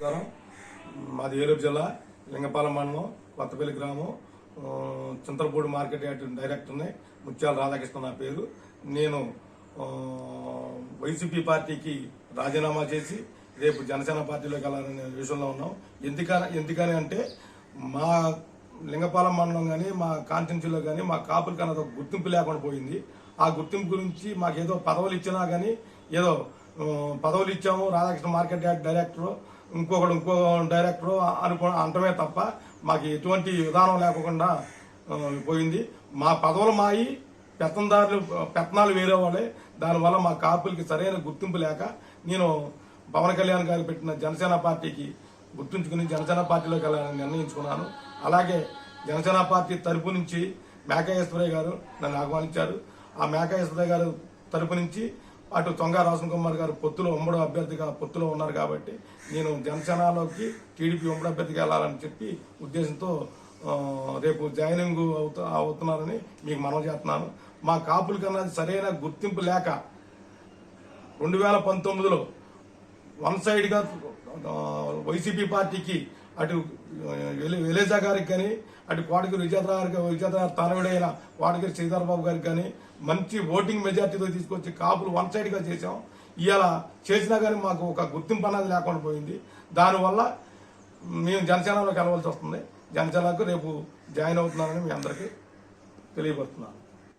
నమస్కారం. మాది ఏలూరు జిల్లా లింగపాలెం మండలం కొత్తపల్లి గ్రామం. చింతలపూడి మార్కెట్ యార్డ్ డైరెక్టర్ని ముత్యాల రాధాకృష్ణ నా పేరు. నేను వైసీపీ పార్టీకి రాజీనామా చేసి రేపు జనసేన పార్టీలోకి వెళ్ళాలనే విషయంలో ఉన్నాం. ఎందుకని ఎందుకని అంటే మా లింగపాలెం మండలం కానీ మా కాన్స్టిట్యూన్సీలో కానీ మా కాపులకి అన్నది ఒక గుర్తింపు లేకుండా పోయింది. ఆ గుర్తింపు గురించి మాకు ఏదో పదవులు ఇచ్చినా కానీ ఏదో పదవులు ఇచ్చాము రాధాకృష్ణ మార్కెట్ యార్డ్ డైరెక్టర్. ఇంకొకడు ఇంకో డైరెక్టర్ అనుకో అంటమే తప్ప మాకు ఎటువంటి విధానం లేకుండా పోయింది. మా పదవులు మాయి పెత్తందారులు పెత్తనాలు వేరే వాళ్ళే దానివల్ల మా కాపులకి సరైన గుర్తింపు లేక నేను పవన్ కళ్యాణ్ గారు పెట్టిన జనసేన పార్టీకి గుర్తుంచుకుని జనసేన పార్టీలోకి వెళ్ళాలని నిర్ణయించుకున్నాను. అలాగే జనసేన పార్టీ తరపు నుంచి మేకాయేశ్వరయ్య గారు నన్ను ఆహ్వానించారు. ఆ మేకాయేశ్వరయ్య గారు తరపు నుంచి అటు తొంగ రాసం కుమార్ గారు పొత్తులో ఉమ్మడి అభ్యర్థిగా పొత్తులో ఉన్నారు కాబట్టి నేను జనసేనలోకి టీడీపీ ఉమ్మడి అభ్యర్థిగా వెళ్ళాలని చెప్పి ఉద్దేశంతో రేపు జాయినింగ్ అవుతా అవుతున్నారని మీకు మనం చేస్తున్నాను. మా కాపుల కన్నా సరైన గుర్తింపు లేక రెండు వేల పంతొమ్మిదిలో వన్ సైడ్గా వైసీపీ పార్టీకి అటు వెలి- వెలేజా గారికి కానీ అటు కోటగిరి విజేత గారికి విజేత తనవిడైన కోటగిరి శ్రీధర్బాబు గారికి కానీ మంచి ఓటింగ్ మెజార్టీతో తీసుకొచ్చి కాపులు వన్ సైడ్గా చేసాం ఇలా చేసినా కానీ మాకు ఒక గుర్తింపు అన్నది లేకుండా పోయింది. దానివల్ల మేము జనసేనలోకి వెళ్ళవలసి వస్తుంది. జనసేనకు రేపు జాయిన్ అవుతున్నానని మీ అందరికీ తెలియపరుస్తున్నాను.